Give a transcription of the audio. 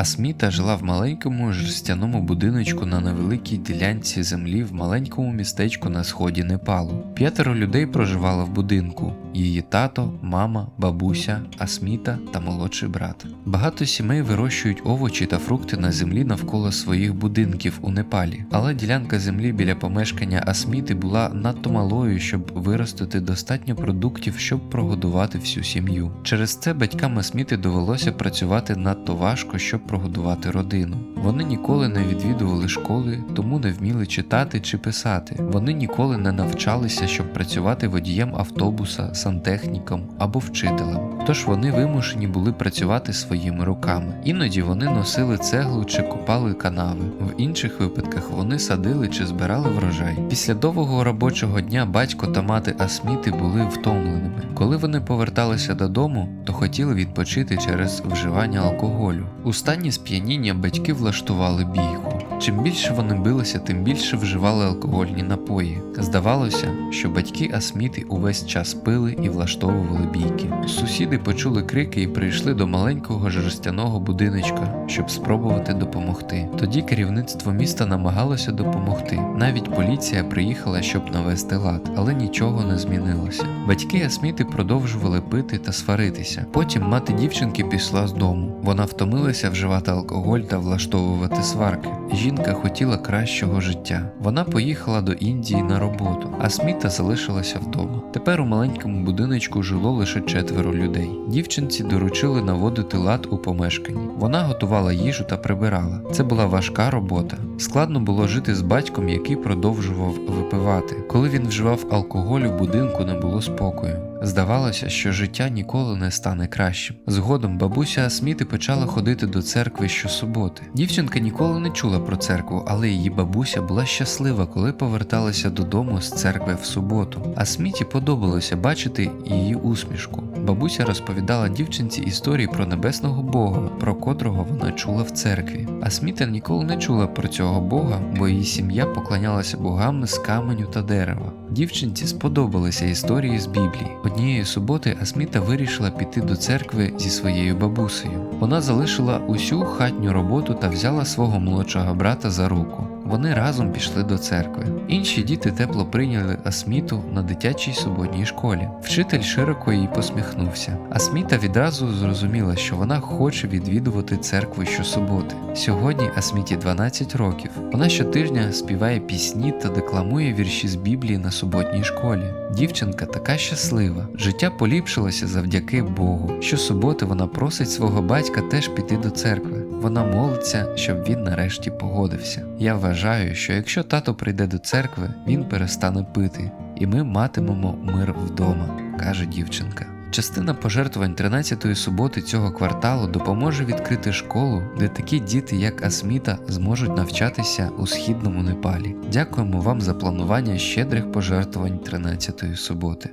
Асміта жила в маленькому жерстяному будиночку на невеликій ділянці землі в маленькому містечку на сході Непалу. П'ятеро людей проживало в будинку: її тато, мама, бабуся, Асміта та молодший брат. Багато сімей вирощують овочі та фрукти на землі навколо своїх будинків у Непалі, але ділянка землі біля помешкання Асміти була надто малою, щоб виростити достатньо продуктів, щоб прогодувати всю сім'ю. Через це батькам Асміти довелося працювати надто важко, щоб прогодувати родину. Вони ніколи не відвідували школи, тому не вміли читати чи писати. Вони ніколи не навчалися, щоб працювати водієм автобуса, сантехніком або вчителем. Тож вони вимушені були працювати своїми руками. Іноді вони носили цеглу чи копали канави. В інших випадках вони садили чи збирали врожай. Після довгого робочого дня батько та мати Асміти були втомленими. Коли вони поверталися додому, то хотіли відпочити через вживання алкоголю. У стані сп'яніння батьки влаштували бійку. Чим більше вони билися, тим більше вживали алкогольні напої. Здавалося, що батьки Асміти увесь час пили і влаштовували бійки. Сусіди почули крики і прийшли до маленького жерстяного будиночка, щоб спробувати допомогти. Тоді керівництво міста намагалося допомогти. Навіть поліція приїхала, щоб навести лад, але нічого не змінилося. Батьки Асміти продовжували пити та сваритися. Потім мати дівчинки пішла з дому. Вона втомилася вживати алкоголь та влаштовувати сварки. Жінка хотіла кращого життя. Вона поїхала до Індії на роботу, а Сміта залишилася вдома. Тепер у маленькому будиночку жило лише четверо людей. Дівчинці доручили наводити лад у помешканні. Вона готувала їжу та прибирала. Це була важка робота. Складно було жити з батьком, який продовжував випивати. Коли він вживав алкоголь у будинку, не було спокою. Здавалося, що життя ніколи не стане кращим. Згодом бабуся Асміти почала ходити до церкви щосуботи. Дівчинка ніколи не чула про церкву, але її бабуся була щаслива, коли поверталася додому з церкви в суботу. Асміті подобалося бачити її усмішку. Бабуся розповідала дівчинці історії про небесного Бога, про котрого вона чула в церкві. Асміта ніколи не чула про цього Бога, бо її сім'я поклонялася богам з каменю та дерева. Дівчинці сподобалися історії з Біблії. Однієї суботи Асміта вирішила піти до церкви зі своєю бабусею. Вона залишила усю хатню роботу та взяла свого молодшого брата за руку. Вони разом пішли до церкви. Інші діти тепло прийняли Асміту на дитячій суботній школі. Вчитель широко їй посміхнувся. Асміта відразу зрозуміла, що вона хоче відвідувати церкву щосуботи. Сьогодні Асміті 12 років. Вона щотижня співає пісні та декламує вірші з Біблії на суботній школі. Дівчинка така щаслива. Життя поліпшилося завдяки Богу. Щосуботи вона просить свого батька теж піти до церкви. Вона молиться, щоб він нарешті погодився. Я вважаю, що якщо тато прийде до церкви, він перестане пити, і ми матимемо мир вдома, каже дівчинка. Частина пожертвувань 13-ї суботи цього кварталу допоможе відкрити школу, де такі діти, як Асміта, зможуть навчатися у східному Непалі. Дякуємо вам за планування щедрих пожертвувань 13-ї суботи.